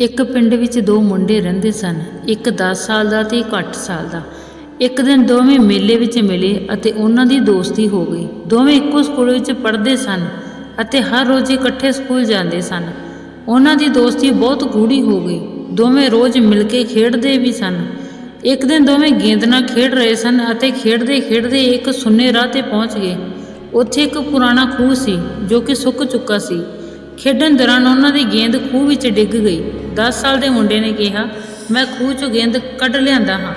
ਇੱਕ ਪਿੰਡ ਵਿੱਚ ਦੋ ਮੁੰਡੇ ਰਹਿੰਦੇ ਸਨ, ਇੱਕ 10 ਸਾਲ ਦਾ ਤੇ ਇੱਕ 8 ਸਾਲ ਦਾ। ਇੱਕ ਦਿਨ ਦੋਵੇਂ ਮੇਲੇ ਵਿੱਚ ਮਿਲੇ ਅਤੇ ਉਹਨਾਂ ਦੀ ਦੋਸਤੀ ਹੋ ਗਈ। ਦੋਵੇਂ ਇੱਕੋ ਸਕੂਲ ਵਿੱਚ ਪੜ੍ਹਦੇ ਸਨ ਅਤੇ ਹਰ ਰੋਜ਼ ਇਕੱਠੇ ਸਕੂਲ ਜਾਂਦੇ ਸਨ। ਉਹਨਾਂ ਦੀ ਦੋਸਤੀ ਬਹੁਤ ਗੂੜੀ ਹੋ ਗਈ। ਦੋਵੇਂ ਰੋਜ਼ ਮਿਲ ਕੇ ਖੇਡਦੇ ਵੀ ਸਨ। ਇੱਕ ਦਿਨ ਦੋਵੇਂ ਗੇਂਦ ਨਾਲ ਖੇਡ ਰਹੇ ਸਨ ਅਤੇ ਖੇਡਦੇ ਖੇਡਦੇ ਇੱਕ ਸੁੰਨੇ ਰਾਹ ਤੇ ਪਹੁੰਚ ਗਏ। ਉੱਥੇ ਇੱਕ ਪੁਰਾਣਾ ਖੂਹ ਸੀ ਜੋ ਕਿ ਸੁੱਕ ਚੁੱਕਾ ਸੀ। ਖੇਡਣ ਦੌਰਾਨ ਉਹਨਾਂ ਦੀ ਗੇਂਦ ਖੂਹ ਵਿੱਚ ਡਿੱਗ ਗਈ। 10 ਸਾਲ ਦੇ ਮੁੰਡੇ ਨੇ ਕਿਹਾ, ਮੈਂ ਖੂਹ 'ਚੋਂ ਗੇਂਦ ਕੱਢ ਲਿਆਂਦਾ ਹਾਂ,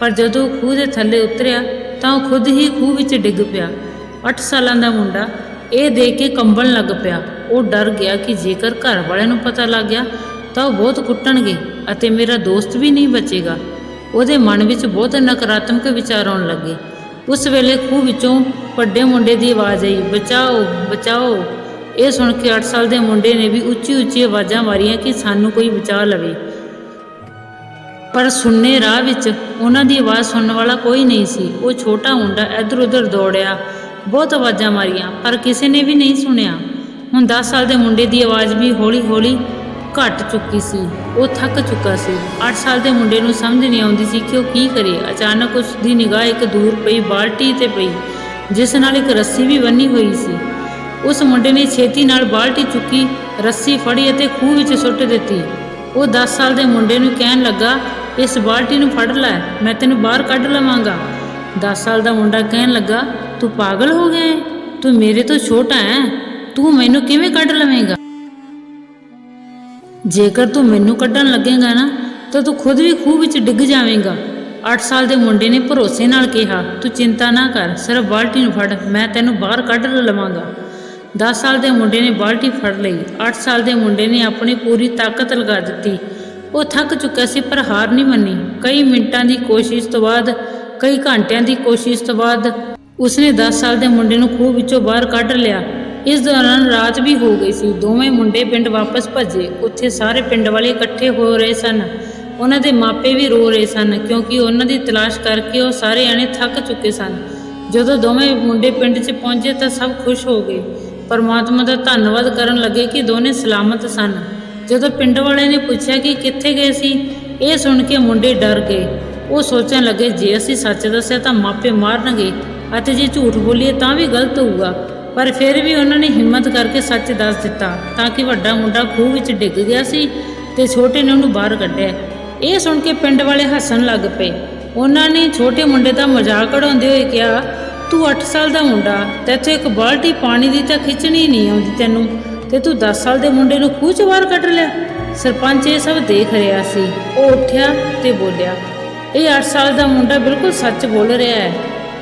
ਪਰ ਜਦੋਂ ਖੂਹ ਦੇ ਥੱਲੇ ਉਤਰਿਆ ਤਾਂ ਉਹ ਖੁਦ ਹੀ ਖੂਹ ਵਿੱਚ ਡਿੱਗ ਪਿਆ। 8 ਸਾਲਾਂ ਦਾ ਮੁੰਡਾ ਇਹ ਦੇਖ ਕੇ ਕੰਬਣ ਲੱਗ ਪਿਆ। ਉਹ ਡਰ ਗਿਆ ਕਿ ਜੇਕਰ ਘਰ ਵਾਲਿਆਂ ਨੂੰ ਪਤਾ ਲੱਗ ਗਿਆ ਤਾਂ ਉਹ ਬਹੁਤ ਕੁੱਟਣਗੇ ਅਤੇ ਮੇਰਾ ਦੋਸਤ ਵੀ ਨਹੀਂ ਬਚੇਗਾ। ਉਹਦੇ ਮਨ ਵਿੱਚ ਬਹੁਤ ਨਕਾਰਾਤਮਕ ਵਿਚਾਰ ਆਉਣ ਲੱਗੇ। ਉਸ ਵੇਲੇ ਖੂਹ ਵਿੱਚੋਂ ਵੱਡੇ ਮੁੰਡੇ ਦੀ ਆਵਾਜ਼ ਆਈ, ਬਚਾਓ ਬਚਾਓ। ਇਹ ਸੁਣ ਕੇ 8 ਸਾਲ ਦੇ ਮੁੰਡੇ ਨੇ ਵੀ ਉੱਚੀ ਉੱਚੀ ਆਵਾਜ਼ਾਂ ਮਾਰੀਆਂ ਕਿ ਸਾਨੂੰ ਕੋਈ ਬਚਾ ਲਵੇ। ਪਰ ਸੁਣਨੇ ਰਾਹ ਵਿੱਚ ਉਹਨਾਂ ਦੀ ਆਵਾਜ਼ ਸੁਣਨ ਵਾਲਾ ਕੋਈ ਨਹੀਂ ਸੀ। ਉਹ ਛੋਟਾ ਮੁੰਡਾ ਇੱਧਰ ਉੱਧਰ ਦੌੜਿਆ, ਬਹੁਤ ਆਵਾਜ਼ਾਂ ਮਾਰੀਆਂ, ਪਰ ਕਿਸੇ ਨੇ ਵੀ ਨਹੀਂ ਸੁਣਿਆ। ਹੁਣ 10 ਸਾਲ ਦੇ ਮੁੰਡੇ ਦੀ ਆਵਾਜ਼ ਵੀ ਹੌਲੀ-ਹੌਲੀ ਘਟ ਚੁੱਕੀ ਸੀ। ਉਹ ਥੱਕ ਚੁੱਕਾ ਸੀ। 8 ਸਾਲ ਦੇ ਮੁੰਡੇ ਨੂੰ ਸਮਝ ਨਹੀਂ ਆਉਂਦੀ ਸੀ ਕਿ ਉਹ ਕੀ ਕਰੇ। ਅਚਾਨਕ ਉਸ ਦੀ ਨਿਗਾਹ ਇੱਕ ਦੂਰ ਪਈ, ਬਾਲਟੀ ਤੇ ਪਈ, ਜਿਸ ਨਾਲ ਇੱਕ ਰੱਸੀ ਵੀ ਬੰਨੀ ਹੋਈ ਸੀ। ਉਸ ਮੁੰਡੇ ਨੇ ਛੇਤੀ ਨਾਲ ਬਾਲਟੀ ਚੁੱਕੀ, ਰੱਸੀ ਫੜੀ ਅਤੇ ਖੂਹ ਵਿੱਚ ਸੁੱਟ ਦਿੱਤੀ। ਉਹ 10 ਸਾਲ ਦੇ ਮੁੰਡੇ ਨੂੰ ਕਹਿਣ ਲੱਗਾ, ਇਸ ਬਾਲਟੀ ਨੂੰ ਫੜ ਲੈ, ਮੈਂ ਤੈਨੂੰ ਬਾਹਰ ਕੱਢ ਲਵਾਂਗਾ। 10 ਸਾਲ ਦਾ ਮੁੰਡਾ ਕਹਿਣ ਲੱਗਾ, ਤੂੰ ਪਾਗਲ ਹੋ ਗਿਆ ਹੈ ਤੂੰ ਮੇਰੇ ਤੋਂ ਛੋਟਾ ਹੈ ਤੂੰ ਮੈਨੂੰ ਕਿਵੇਂ ਕੱਢ ਲਵੇਂਗਾ? ਜੇਕਰ ਤੂੰ ਮੈਨੂੰ ਕੱਢਣ ਲੱਗੇਗਾ ਨਾ, ਤਾਂ ਤੂੰ ਖੁਦ ਵੀ ਖੂਹ ਵਿੱਚ ਡਿੱਗ ਜਾਵੇਂਗਾ। 8 ਸਾਲ ਦੇ ਮੁੰਡੇ ਨੇ ਭਰੋਸੇ ਨਾਲ ਕਿਹਾ, ਤੂੰ ਚਿੰਤਾ ਨਾ ਕਰ, ਸਿਰਫ ਬਾਲਟੀ ਨੂੰ ਫੜ, ਮੈਂ ਤੈਨੂੰ ਬਾਹਰ ਕੱਢ ਲਵਾਂਗਾ। 10 ਸਾਲ ਦੇ ਮੁੰਡੇ ਨੇ ਬਾਲਟੀ ਫੜ ਲਈ 8 ਸਾਲ ਦੇ ਮੁੰਡੇ ਨੇ ਆਪਣੀ ਪੂਰੀ ਤਾਕਤ ਲਗਾ ਦਿੱਤੀ। ਉਹ ਥੱਕ ਚੁੱਕਾ ਸੀ ਪਰ ਹਾਰ ਨਹੀਂ ਮੰਨੀ। ਕਈ ਮਿੰਟਾਂ ਦੀ ਕੋਸ਼ਿਸ਼ ਤੋਂ ਬਾਅਦ, ਕਈ ਘੰਟਿਆਂ ਦੀ ਕੋਸ਼ਿਸ਼ ਤੋਂ ਬਾਅਦ ਉਸਨੇ 10 ਸਾਲ ਦੇ ਮੁੰਡੇ ਨੂੰ ਖੂਹ ਵਿੱਚੋਂ ਬਾਹਰ ਕੱਢ ਲਿਆ। ਇਸ ਦੌਰਾਨ ਰਾਤ ਵੀ ਹੋ ਗਈ ਸੀ। ਦੋਵੇਂ ਮੁੰਡੇ ਪਿੰਡ ਵਾਪਸ ਭੱਜੇ। ਉੱਥੇ ਸਾਰੇ ਪਿੰਡ ਵਾਲੇ ਇਕੱਠੇ ਹੋ ਰਹੇ ਸਨ। ਉਹਨਾਂ ਦੇ ਮਾਪੇ ਵੀ ਰੋ ਰਹੇ ਸਨ, ਕਿਉਂਕਿ ਉਹਨਾਂ ਦੀ ਤਲਾਸ਼ ਕਰਕੇ ਉਹ ਸਾਰੇ ਆਣੇ ਥੱਕ ਚੁੱਕੇ ਸਨ। ਜਦੋਂ ਦੋਵੇਂ ਮੁੰਡੇ ਪਿੰਡ 'ਚ ਪਹੁੰਚੇ ਤਾਂ ਸਭ ਖੁਸ਼ ਹੋ ਗਏ। ਪਰਮਾਤਮਾ ਦਾ ਧੰਨਵਾਦ ਕਰਨ ਲੱਗੇ ਕਿ ਦੋਨੇ ਸਲਾਮਤ ਸਨ। ਜਦੋਂ ਪਿੰਡ ਵਾਲੇ ਨੇ ਪੁੱਛਿਆ ਕਿ ਕਿੱਥੇ ਗਏ ਸੀ, ਇਹ ਸੁਣ ਕੇ ਮੁੰਡੇ ਡਰ ਗਏ। ਉਹ ਸੋਚਣ ਲੱਗੇ, ਜੇ ਅਸੀਂ ਸੱਚ ਦੱਸਿਆ ਤਾਂ ਮਾਪੇ ਮਾਰਨਗੇ ਅਤੇ ਜੇ ਝੂਠ ਬੋਲੀਏ ਤਾਂ ਵੀ ਗਲਤ ਹੋਊਗਾ। ਪਰ ਫਿਰ ਵੀ ਉਹਨਾਂ ਨੇ ਹਿੰਮਤ ਕਰਕੇ ਸੱਚ ਦੱਸ ਦਿੱਤਾ ਤਾਂ ਕਿ ਵੱਡਾ ਮੁੰਡਾ ਖੂਹ ਵਿੱਚ ਡਿੱਗ ਗਿਆ ਸੀ ਤੇ ਛੋਟੇ ਨੇ ਉਹਨੂੰ ਬਾਹਰ ਕੱਢਿਆ। ਇਹ ਸੁਣ ਕੇ ਪਿੰਡ ਵਾਲੇ ਹੱਸਣ ਲੱਗ ਪਏ। ਉਹਨਾਂ ਨੇ ਛੋਟੇ ਮੁੰਡੇ ਦਾ ਮਜ਼ਾਕ ਉਡਾਉਂਦੇ ਹੋਏ ਕਿਹਾ ਤੂੰ 8 ਸਾਲ ਦਾ ਮੁੰਡਾ, ਤੈਥੋਂ ਇੱਕ ਬਾਲਟੀ ਪਾਣੀ ਦੀ ਤਾਂ ਖਿੱਚਣੀ ਨਹੀਂ ਆਉਂਦੀ ਤੈਨੂੰ, ਤੇ ਤੂੰ 10 ਸਾਲ ਦੇ ਮੁੰਡੇ ਨੂੰ ਖੂਹ 'ਚ ਬਾਹਰ ਕੱਢ ਲਿਆ? ਸਰਪੰਚ ਇਹ ਸਭ ਦੇਖ ਰਿਹਾ ਸੀ, ਉਹ ਉੱਠਿਆ ਤੇ ਬੋਲਿਆ, ਇਹ 8 ਸਾਲ ਦਾ ਮੁੰਡਾ ਬਿਲਕੁਲ ਸੱਚ ਬੋਲ ਰਿਹਾ ਹੈ।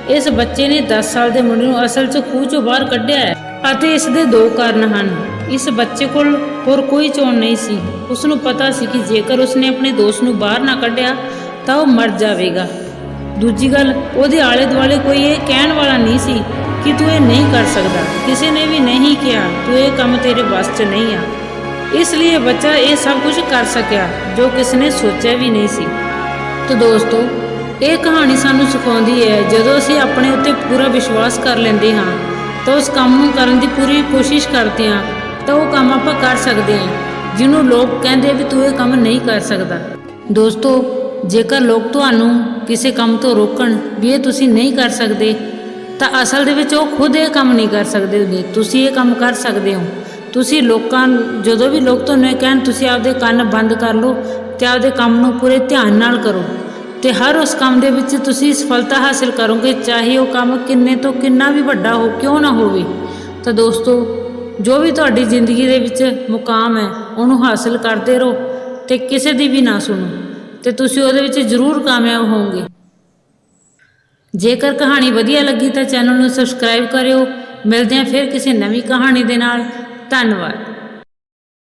ਇਸ ਬੱਚੇ ਨੇ 10 ਸਾਲ ਦੇ ਮੁੰਡੇ ਨੂੰ ਅਸਲ 'ਚ ਖੂਹ 'ਚੋਂ ਬਾਹਰ ਕੱਢਿਆ ਹੈ ਅਤੇ ਇਸ ਦੇ ਦੋ ਕਾਰਨ ਹਨ। ਇਸ ਬੱਚੇ ਕੋਲ ਹੋਰ ਕੋਈ ਚੋਣ ਨਹੀਂ ਸੀ। ਉਸ ਨੂੰ ਪਤਾ ਸੀ ਕਿ ਜੇਕਰ ਉਸਨੇ ਆਪਣੇ ਦੋਸਤ ਨੂੰ ਬਾਹਰ ਨਾ ਕੱਢਿਆ, ਤਾਂ ਉਹ ਮਰ ਜਾਵੇਗਾ। ਦੂਜੀ ਗੱਲ, ਉਹਦੇ ਆਲੇ ਦੁਆਲੇ ਕੋਈ ਇਹ ਕਹਿਣ ਵਾਲਾ ਨਹੀਂ ਸੀ ਕਿ ਤੂੰ ਇਹ ਨਹੀਂ ਕਰ ਸਕਦਾ। ਕਿਸੇ ਨੇ ਵੀ ਨਹੀਂ ਕਿਹਾ, ਤੂੰ ਇਹ ਕੰਮ ਤੇਰੇ ਵੱਸ 'ਚ ਨਹੀਂ ਆ। ਇਸ ਲਈ ਬੱਚਾ ਇਹ ਸਭ ਕੁਝ ਕਰ ਸਕਿਆ, ਜੋ ਕਿਸ ਨੇ ਸੋਚਿਆ ਵੀ ਨਹੀਂ ਸੀ। ਤੋ ਦੋਸਤੋ, ਇਹ ਕਹਾਣੀ ਸਾਨੂੰ ਸਿਖਾਉਂਦੀ ਹੈ, ਜਦੋਂ ਅਸੀਂ ਆਪਣੇ ਉੱਤੇ ਪੂਰਾ ਵਿਸ਼ਵਾਸ ਕਰ ਲੈਂਦੇ ਹਾਂ, ਤਾਂ ਉਸ ਕੰਮ ਨੂੰ ਕਰਨ ਦੀ ਪੂਰੀ ਕੋਸ਼ਿਸ਼ ਕਰਦੇ ਹਾਂ, ਤਾਂ ਉਹ ਕੰਮ ਆਪਾਂ ਕਰ ਸਕਦੇ ਹਾਂ, ਜਿਹਨੂੰ ਲੋਕ ਕਹਿੰਦੇ ਵੀ ਤੂੰ ਇਹ ਕੰਮ ਨਹੀਂ ਕਰ ਸਕਦਾ। ਦੋਸਤੋ, ਜੇਕਰ ਲੋਕ ਤੁਹਾਨੂੰ ਕਿਸੇ ਕੰਮ ਤੋਂ ਰੋਕਣ ਵੀ ਇਹ ਤੁਸੀਂ ਨਹੀਂ ਕਰ ਸਕਦੇ, ਤਾਂ ਅਸਲ ਦੇ ਵਿੱਚ ਉਹ ਖੁਦ ਇਹ ਕੰਮ ਨਹੀਂ ਕਰ ਸਕਦੇ ਹੁੰਦੇ ਤੁਸੀਂ ਇਹ ਕੰਮ ਕਰ ਸਕਦੇ ਹੋ। ਤੁਸੀਂ ਲੋਕਾਂ ਜਦੋਂ ਵੀ ਲੋਕ ਤੁਹਾਨੂੰ ਇਹ ਕਹਿਣ, ਤੁਸੀਂ ਆਪਦੇ ਕੰਨ ਬੰਦ ਕਰ ਲਓ ਤੇ ਆਪਦੇ ਕੰਮ ਨੂੰ ਪੂਰੇ ਧਿਆਨ ਨਾਲ ਕਰੋ। ਤੇ ਹਰ ਉਸ ਕੰਮ ਦੇ ਵਿੱਚ ਤੁਸੀਂ ਸਫਲਤਾ ਹਾਸਲ ਕਰੋਗੇ, ਚਾਹੇ ਉਹ ਕੰਮ ਕਿੰਨੇ ਤੋਂ ਕਿੰਨਾ ਵੀ ਵੱਡਾ ਹੋ, ਕਿਉਂ ਨਾ ਹੋਵੇ। ਤਾਂ ਦੋਸਤੋ, ਜੋ ਵੀ ਤੁਹਾਡੀ ਜ਼ਿੰਦਗੀ ਦੇ ਵਿੱਚ ਮੁਕਾਮ ਹੈ, ਉਹਨੂੰ ਹਾਸਲ ਕਰਦੇ ਰਹੋ ਤੇ ਕਿਸੇ ਦੀ ਵੀ ਨਾ ਸੁਣੋ। ਤੇ ਤੁਸੀਂ ਉਹਦੇ ਵਿੱਚ ਜ਼ਰੂਰ ਕਾਮਯਾਬ ਹੋਵੋਗੇ। ਜੇਕਰ ਕਹਾਣੀ ਵਧੀਆ ਲੱਗੀ ਤਾਂ ਚੈਨਲ ਨੂੰ ਸਬਸਕ੍ਰਾਈਬ ਕਰਿਓ। ਮਿਲਦੇ ਹਾਂ ਫਿਰ ਕਿਸੇ ਨਵੀਂ ਕਹਾਣੀ ਦੇ ਨਾਲ। ਧੰਨਵਾਦ।